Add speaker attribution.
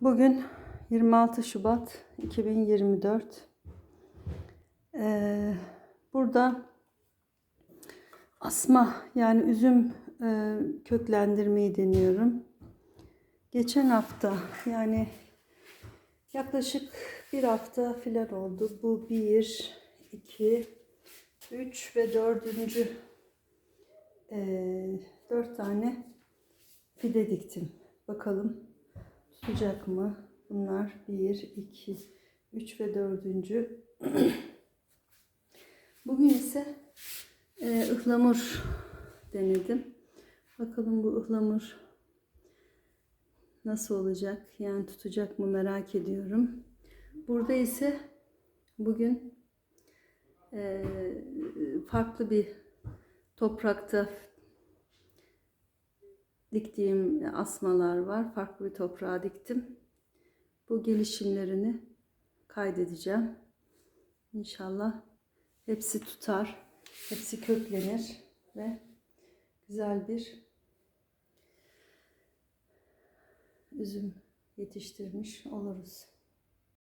Speaker 1: Bugün 26 Şubat 2024. Ee, burada asma yani üzüm e, köklendirmeyi deniyorum. Geçen hafta yani yaklaşık bir hafta filan oldu. Bu bir, iki, üç ve dördüncü e, dört tane fide diktim. Bakalım tutacak mı? Bunlar bir, iki, üç ve dördüncü. Bugün ise e, ıhlamur denedim. Bakalım bu ıhlamur nasıl olacak? Yani tutacak mı merak ediyorum. Burada ise bugün e, farklı bir toprakta diktiğim asmalar var. Farklı bir toprağa diktim. Bu gelişimlerini kaydedeceğim. İnşallah hepsi tutar, hepsi köklenir ve güzel bir üzüm yetiştirmiş oluruz.